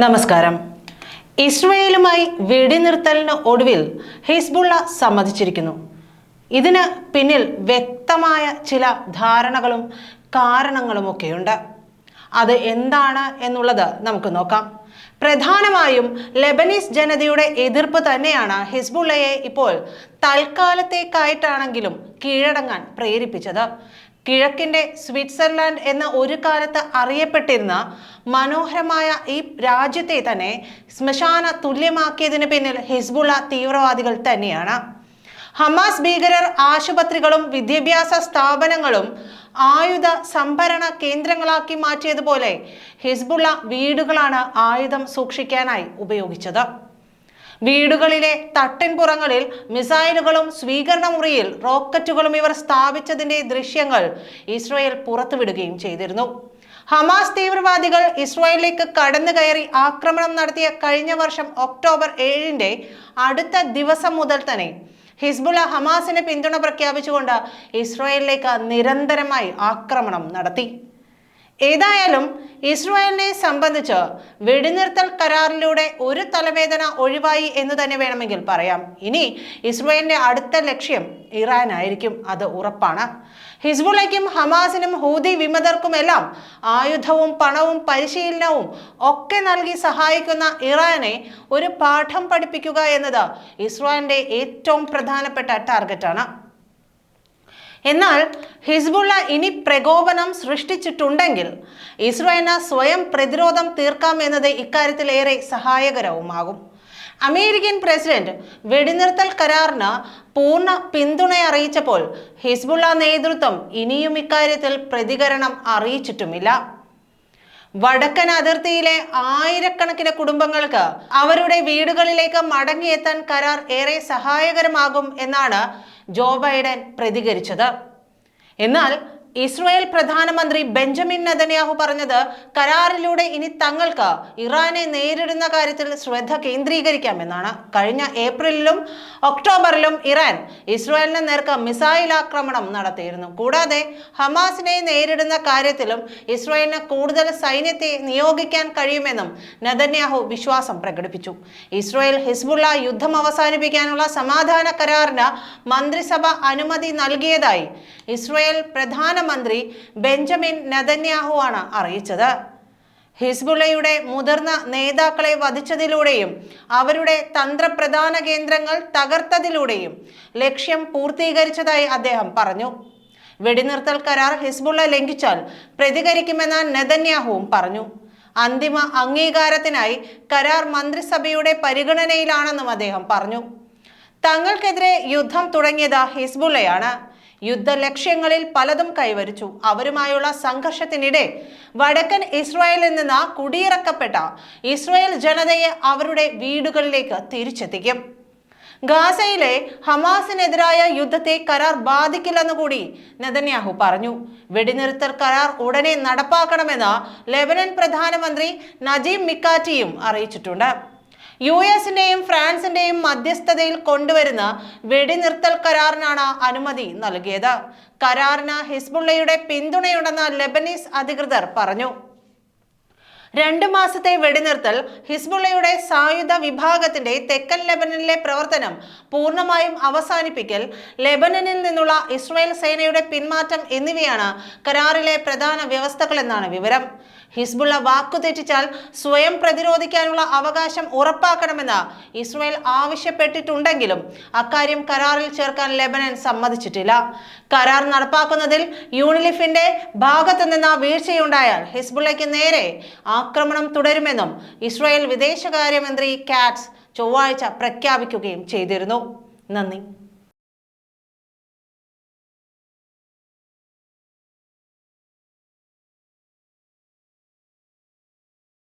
നമസ്കാരം. ഇസ്രയേലുമായി വെടിനിർത്തലിന് ഒടുവിൽ ഹിസ്ബുള്ള സമ്മതിച്ചിരിക്കുന്നു. ഇതിന് പിന്നിൽ വ്യക്തമായ ചില ധാരണകളും കാരണങ്ങളുമൊക്കെയുണ്ട്. അത് എന്താണ് എന്നുള്ളത് നമുക്ക് നോക്കാം. പ്രധാനമായും ലെബനീസ് ജനതയുടെ എതിർപ്പ് തന്നെയാണ് ഹിസ്ബുള്ളയെ ഇപ്പോൾ തൽക്കാലത്തേക്കായിട്ടാണെങ്കിലും കീഴടങ്ങാൻ പ്രേരിപ്പിച്ചത്. കിഴക്കിന്റെ സ്വിറ്റ്സർലാൻഡ് എന്ന ഒരു കാലത്ത് അറിയപ്പെട്ടിരുന്ന മനോഹരമായ ഈ രാജ്യത്തെ തന്നെ ശ്മശാന തുല്യമാക്കിയതിന് പിന്നിൽ ഹിസ്ബുള്ള തീവ്രവാദികൾ തന്നെയാണ്. ഹമാസ് ഭീകരർ ആശുപത്രികളും വിദ്യാഭ്യാസ സ്ഥാപനങ്ങളും ആയുധ സംഭരണ കേന്ദ്രങ്ങളാക്കി മാറ്റിയതുപോലെ ഹിസ്ബുള്ള വീടുകളാണ് ആയുധം സൂക്ഷിക്കാനായി ഉപയോഗിച്ചത്. വീടുകളിലെ തട്ടിൻപുറങ്ങളിൽ മിസൈലുകളും സ്വീകരണ മുറിയിൽ റോക്കറ്റുകളും ഇവർ സ്ഥാപിച്ചതിന്റെ ദൃശ്യങ്ങൾ ഇസ്രായേൽ പുറത്തുവിടുകയും ചെയ്തിരുന്നു. ഹമാസ് തീവ്രവാദികൾ ഇസ്രായേലിലേക്ക് കടന്നു കയറി ആക്രമണം നടത്തിയ കഴിഞ്ഞ വർഷം ഒക്ടോബർ ഏഴിന്റെ അടുത്ത ദിവസം മുതൽ തന്നെ ഹിസ്ബുള്ള ഹമാസിന് പിന്തുണ പ്രഖ്യാപിച്ചുകൊണ്ട് ഇസ്രായേലിലേക്ക് നിരന്തരമായി ആക്രമണം നടത്തി. ഏതായാലും ഇസ്രായേലിനെ സംബന്ധിച്ച് വെടിനിർത്തൽ കരാറിലൂടെ ഒരു തലവേദന ഒഴിവായി എന്ന് തന്നെ വേണമെങ്കിൽ പറയാം. ഇനി ഇസ്രായേലിന്റെ അടുത്ത ലക്ഷ്യം ഇറാൻ ആയിരിക്കും അത് ഉറപ്പാണ്. ഹിസ്ബുള്ളയ്ക്കും ഹമാസിനും ഹൂതി വിമതർക്കുമെല്ലാം ആയുധവും പണവും പരിശീലനവും ഒക്കെ നൽകി സഹായിക്കുന്ന ഇറാനെ ഒരു പാഠം പഠിപ്പിക്കുക എന്നത് ഇസ്രായേലിന്റെ ഏറ്റവും പ്രധാനപ്പെട്ട ടാർഗറ്റാണ്. എന്നാൽ ഹിസ്ബുള്ള ഇനി പ്രകോപനം സൃഷ്ടിച്ചിട്ടുണ്ടെങ്കിൽ ഇസ്രായേലിന് സ്വയം പ്രതിരോധം തീർക്കാം എന്നത് ഇക്കാര്യത്തിൽ ഏറെ സഹായകരവുമാകും. അമേരിക്കൻ പ്രസിഡന്റ് വെടിനിർത്തൽ കരാറിന് പൂർണ പിന്തുണ അറിയിച്ചപ്പോൾ ഹിസ്ബുള്ള നേതൃത്വം ഇനിയും ഇക്കാര്യത്തിൽ പ്രതികരണം അറിയിച്ചിട്ടുമില്ല. വടക്കൻ അതിർത്തിയിലെ ആയിരക്കണക്കിന് കുടുംബങ്ങൾക്ക് അവരുടെ വീടുകളിലേക്ക് മടങ്ങിയെത്താൻ കരാർ ഏറെ സഹായകരമാകും എന്നാണ് ജോ ബൈഡൻ പ്രതികരിച്ചത്. എന്നാൽ ഇസ്രായേൽ പ്രധാനമന്ത്രി ബെഞ്ചമിൻ നെതന്യാഹു പറഞ്ഞത് കരാറിലൂടെ ഇനി തങ്ങൾക്ക് ഇറാനെ നേരിടുന്ന കാര്യത്തിൽ ശ്രദ്ധ കേന്ദ്രീകരിക്കാമെന്നാണ്. കഴിഞ്ഞ ഏപ്രിലിലും ഒക്ടോബറിലും ഇറാൻ ഇസ്രായേലിന് നേർക്ക് മിസൈൽ ആക്രമണം നടത്തിയിരുന്നു. കൂടാതെ ഹമാസിനെ നേരിടുന്ന കാര്യത്തിലും ഇസ്രായേലിന് കൂടുതൽ സൈന്യത്തെ നിയോഗിക്കാൻ കഴിയുമെന്നും നെതന്യാഹു വിശ്വാസം പ്രകടിപ്പിച്ചു. ഇസ്രായേൽ ഹിസ്ബുള്ള യുദ്ധം അവസാനിപ്പിക്കാനുള്ള സമാധാന കരാറിന് മന്ത്രിസഭ അനുമതി നൽകിയതായി ഇസ്രായേൽ പ്രധാനമന്ത്രി ബെഞ്ചമിൻ നദന്യാഹു ആണ് അറിയിച്ചത്. ഹിസ്ബുള്ളയുടെ മുതിർന്ന നേതാക്കളെ വധിച്ചതിലൂടെയും അവരുടെ തന്ത്രപ്രധാന കേന്ദ്രങ്ങൾ തകർത്തതിലൂടെയും ലക്ഷ്യം പൂർത്തീകരിച്ചതായി അദ്ദേഹം പറഞ്ഞു. വെടിനിർത്തൽ കരാർ ഹിസ്ബുള്ള ലംഘിച്ചാൽ പ്രതികരിക്കുമെന്ന് നെതന്യാഹുവും പറഞ്ഞു. അന്തിമ അംഗീകാരത്തിനായി കരാർ മന്ത്രിസഭയുടെ പരിഗണനയിലാണെന്നും അദ്ദേഹം പറഞ്ഞു. തങ്ങൾക്കെതിരെ യുദ്ധം തുടങ്ങിയത് ഹിസ്ബുള്ളയാണ്. യുദ്ധ ലക്ഷ്യങ്ങളിൽ പലതും കൈവരിച്ചു. അവരുമായുള്ള സംഘർഷത്തിനിടെ വടക്കൻ ഇസ്രായേലിൽ നിന്ന് കുടിയിറക്കപ്പെട്ട ഇസ്രായേൽ ജനതയെ അവരുടെ വീടുകളിലേക്ക് തിരിച്ചെത്തിക്കും. ഗാസയിലെ ഹമാസിനെതിരായ യുദ്ധത്തെ കരാർ ബാധിക്കില്ലെന്ന് കൂടി നെതന്യാഹു പറഞ്ഞു. വെടിനിർത്തൽ കരാർ ഉടനെ നടപ്പാക്കണമെന്ന് ലെബനൻ പ്രധാനമന്ത്രി നജീം മിക്കാറ്റിയും അറിയിച്ചിട്ടുണ്ട്. യു എസിന്റെയും ഫ്രാൻസിന്റെയും മധ്യസ്ഥതയിൽ കൊണ്ടുവരുന്ന വെടിനിർത്തൽ കരാറിനാണ് അനുമതി നൽകിയത്. കരാറിന് ഹിസ്ബുള്ളയുടെ പിന്തുണയുണ്ടെന്ന് ലെബനീസ് അധികൃതർ പറഞ്ഞു. രണ്ട് മാസത്തെ വെടിനിർത്തൽ ഹിസ്ബുള്ളയുടെ സായുധ വിഭാഗത്തിന്റെ തെക്കൻ ലെബനനിലെ പ്രവർത്തനം പൂർണമായും അവസാനിപ്പിക്കൽ ലെബനനിൽ നിന്നുള്ള ഇസ്രായേൽ സേനയുടെ പിന്മാറ്റം എന്നിവയാണ് കരാറിലെ പ്രധാന വ്യവസ്ഥകളെന്നാണ് വിവരം. ഹിസ്ബുള്ള വാക്കുതെറ്റിച്ചാൽ സ്വയം പ്രതിരോധിക്കാനുള്ള അവകാശം ഉറപ്പാക്കണമെന്ന് ഇസ്രായേൽ ആവശ്യപ്പെട്ടിട്ടുണ്ടെങ്കിലും അക്കാര്യം കരാറിൽ ചേർക്കാൻ ലെബനൻ സമ്മതിച്ചിട്ടില്ല. കരാർ നടപ്പാക്കുന്നതിൽ യൂണിലിഫിന്റെ ഭാഗത്തു നിന്ന് വീഴ്ചയുണ്ടായാൽ ഹിസ്ബുള്ളയ്ക്ക് നേരെ ആക്രമണം തുടരുമെന്നും ഇസ്രായേൽ വിദേശകാര്യമന്ത്രി കാറ്റ്സ് ചൊവ്വാഴ്ച പ്രഖ്യാപിക്കുകയും ചെയ്തിരുന്നു. നന്ദി.